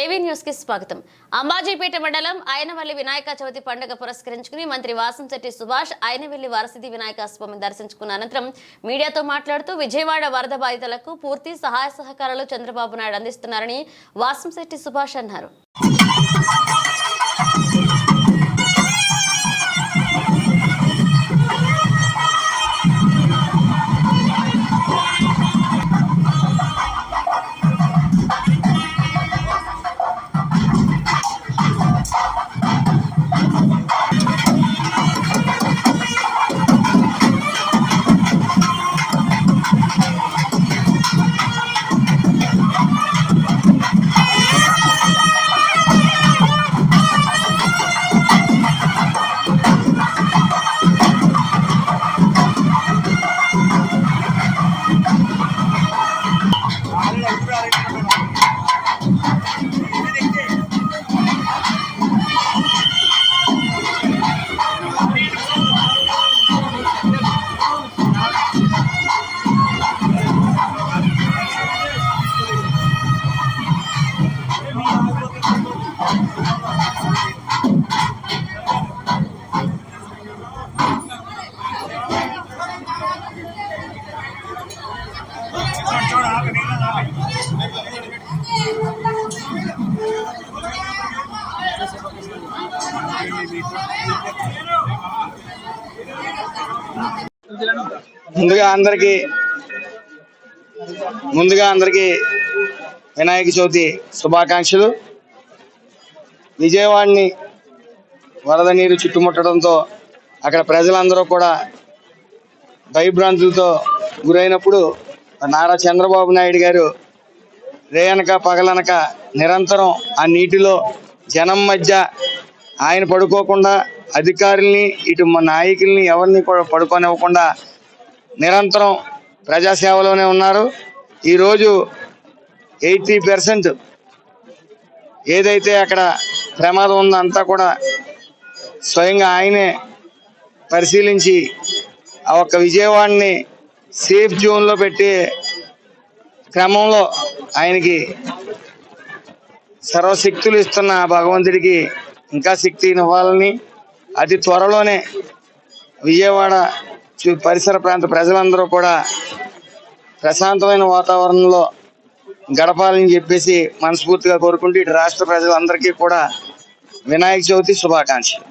ఏవీ న్యూస్కి స్వాగతం. అంబాజీపేట మండలం ఆయనవల్లి వినాయక చవితి పండుగ పురస్కరించుకుని మంత్రి వాసంశెట్టి సుభాష్ ఆయనవల్లి వరసిద్ధి వినాయక స్వామిని దర్శించుకున్న అనంతరం మీడియాతో మాట్లాడుతూ విజయవాడ వరద బాధితులకు పూర్తి సహాయ సహకారాలు చంద్రబాబు నాయుడు అందిస్తున్నారని వాసంశెట్టి సుభాష్ అన్నారు. ముందుగా అందరికి ముందుగా అందరికి వినాయక చవితి శుభాకాంక్షలు. విజయవాడని వరద నీరు చుట్టుముట్టడంతో అక్కడ ప్రజలందరూ కూడా భయభ్రాంతులతో గురైనప్పుడు నారా చంద్రబాబు నాయుడు గారు రేయనక పగలనక నిరంతరం ఆ నీటిలో జనం మధ్య ఆయన పడుకోకుండా అధికారుల్ని ఇటు మా నాయకుల్ని ఎవరిని కూడా పడుకోనివ్వకుండా నిరంతరం ప్రజాసేవలోనే ఉన్నారు. ఈరోజు ఎయిటీ పర్సెంట్ ఏదైతే అక్కడ ప్రమాదం ఉందో అంతా కూడా స్వయంగా ఆయనే పరిశీలించి ఆ ఒక్క విజయవాడని సేఫ్ జోన్లో పెట్టే క్రమంలో ఆయనకి సర్వశక్తులు ఇస్తున్న భగవంతుడికి ఇంకా శక్తి ఇవ్వాలని అతి త్వరలోనే విజయవాడ పరిసర ప్రాంత ప్రజలందరూ కూడా ప్రశాంతమైన వాతావరణంలో గడపాలని చెప్పేసి మనస్ఫూర్తిగా కోరుకుంటూ ఇటు రాష్ట్ర ప్రజలందరికీ కూడా వినాయక చవితి శుభాకాంక్షలు.